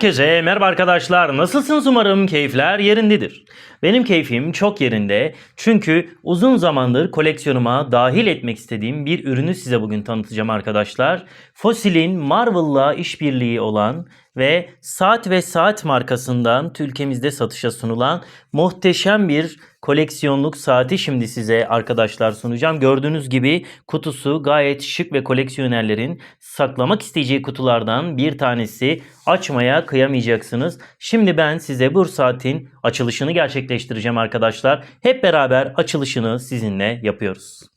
Herkese merhaba arkadaşlar. Nasılsınız umarım keyifler yerindedir. Benim keyfim çok yerinde. Çünkü uzun zamandır koleksiyonuma dahil etmek istediğim bir ürünü size bugün tanıtacağım arkadaşlar. Fossil'in Marvel'la işbirliği olan ve Saat ve Saat markasından ülkemizde satışa sunulan muhteşem bir koleksiyonluk saati şimdi size arkadaşlar sunacağım. Gördüğünüz gibi kutusu gayet şık ve koleksiyonerlerin saklamak isteyeceği kutulardan bir tanesi. Açmaya kıyamayacaksınız. Şimdi ben size bu saatin açılışını gerçekleştireceğim arkadaşlar. Hep beraber açılışını sizinle yapıyoruz.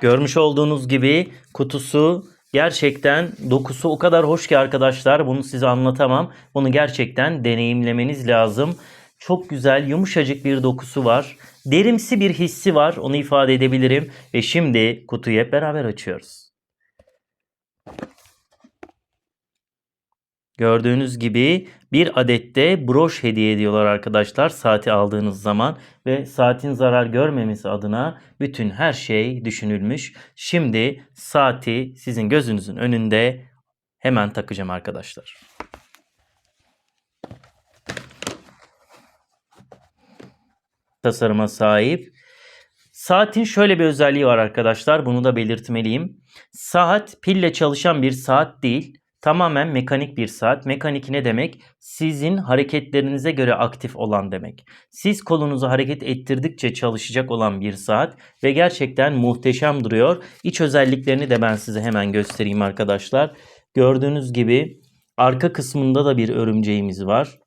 Görmüş olduğunuz gibi kutusu gerçekten dokusu o kadar hoş ki arkadaşlar bunu size anlatamam. Bunu gerçekten deneyimlemeniz lazım. Çok güzel yumuşacık bir dokusu var. Derimsi bir hissi var onu ifade edebilirim. Ve şimdi kutuyu hep beraber açıyoruz. Gördüğünüz gibi bir adette broş hediye ediyorlar arkadaşlar saati aldığınız zaman ve saatin zarar görmemesi adına bütün her şey düşünülmüş. Şimdi saati sizin gözünüzün önünde hemen takacağım arkadaşlar. Tasarıma sahip. Saatin şöyle bir özelliği var arkadaşlar. Bunu da belirtmeliyim. Saat pille çalışan bir saat değil. Tamamen mekanik bir saat. Mekanik ne demek? Sizin hareketlerinize göre aktif olan demek. Siz kolunuzu hareket ettirdikçe çalışacak olan bir saat ve gerçekten muhteşem duruyor. İç özelliklerini de ben size hemen göstereyim arkadaşlar. Gördüğünüz gibi arka kısmında da bir örümceğimiz var.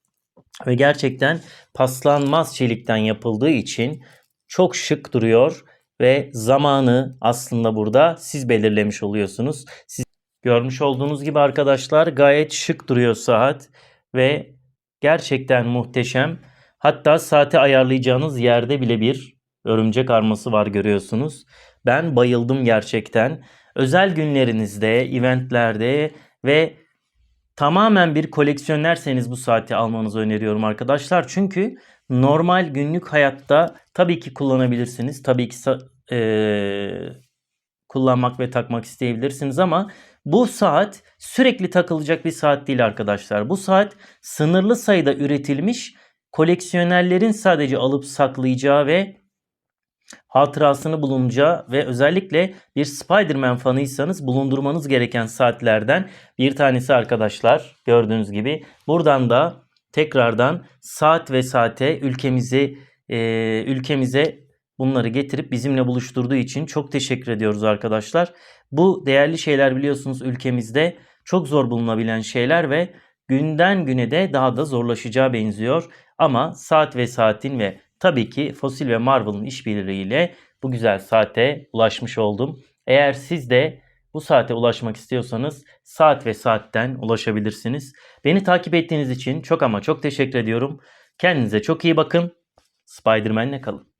Ve gerçekten paslanmaz çelikten yapıldığı için çok şık duruyor ve zamanı aslında burada siz belirlemiş oluyorsunuz. Siz Görmüş olduğunuz gibi arkadaşlar gayet şık duruyor saat ve gerçekten muhteşem. Hatta saati ayarlayacağınız yerde bile bir örümcek arması var görüyorsunuz. Ben bayıldım gerçekten. Özel günlerinizde, eventlerde ve tamamen bir koleksiyonerseniz bu saati almanızı öneriyorum arkadaşlar. Çünkü normal günlük hayatta tabii ki kullanabilirsiniz. Tabii ki ee, kullanmak ve takmak isteyebilirsiniz ama bu saat sürekli takılacak bir saat değil arkadaşlar. Bu saat sınırlı sayıda üretilmiş koleksiyonerlerin sadece alıp saklayacağı ve hatırasını bulunacağı ve özellikle bir Spider-Man fanıysanız bulundurmanız gereken saatlerden bir tanesi arkadaşlar. Gördüğünüz gibi buradan da tekrardan saat ve saate ülkemizi e, ülkemize bunları getirip bizimle buluşturduğu için çok teşekkür ediyoruz arkadaşlar. Bu değerli şeyler biliyorsunuz ülkemizde çok zor bulunabilen şeyler ve günden güne de daha da zorlaşacağı benziyor. Ama saat ve saatin ve tabii ki Fosil ve Marvel'ın işbirliğiyle bu güzel saate ulaşmış oldum. Eğer siz de bu saate ulaşmak istiyorsanız saat ve saatten ulaşabilirsiniz. Beni takip ettiğiniz için çok ama çok teşekkür ediyorum. Kendinize çok iyi bakın. Spider-Man'le kalın.